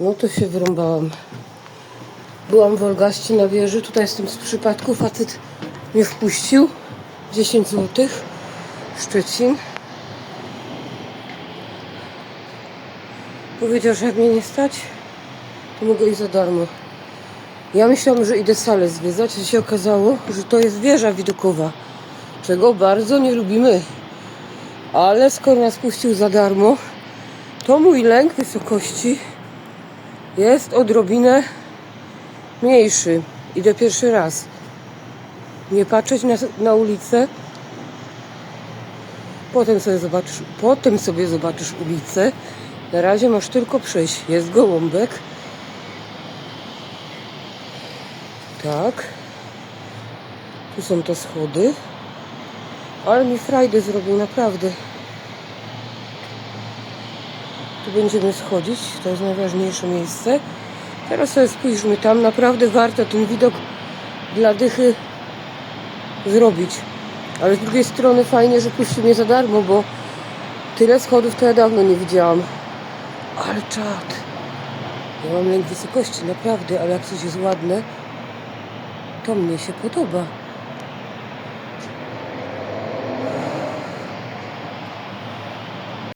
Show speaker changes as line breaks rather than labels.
No to się wyrąbałam. Byłam w Olgaście na wieży, tutaj jestem z przypadku, facet mnie wpuścił. 10 zł. Szczecin. Powiedział, że jak mnie nie stać, to mogę iść za darmo. Ja myślałam, że idę salę zwiedzać, a się okazało, że to jest wieża widokowa, czego bardzo nie lubimy. Ale skoro nas puścił za darmo, to mój lęk wysokości jest odrobinę mniejszy. Idę pierwszy raz. Nie patrzeć na, na ulicę. Potem sobie zobaczysz, potem sobie zobaczysz ulicę. Na razie masz tylko przejść. Jest gołąbek. Tak. Tu są te schody. Ale mi frajdę zrobił, naprawdę. Tu będziemy schodzić. To jest najważniejsze miejsce. Teraz sobie spójrzmy tam. Naprawdę warto ten widok dla dychy zrobić. Ale z drugiej strony fajnie, że puścił mnie za darmo, bo tyle schodów to ja dawno nie widziałam. Ale czad. Ja mam lęk wysokości, naprawdę, ale jak coś jest ładne, to mnie się podoba.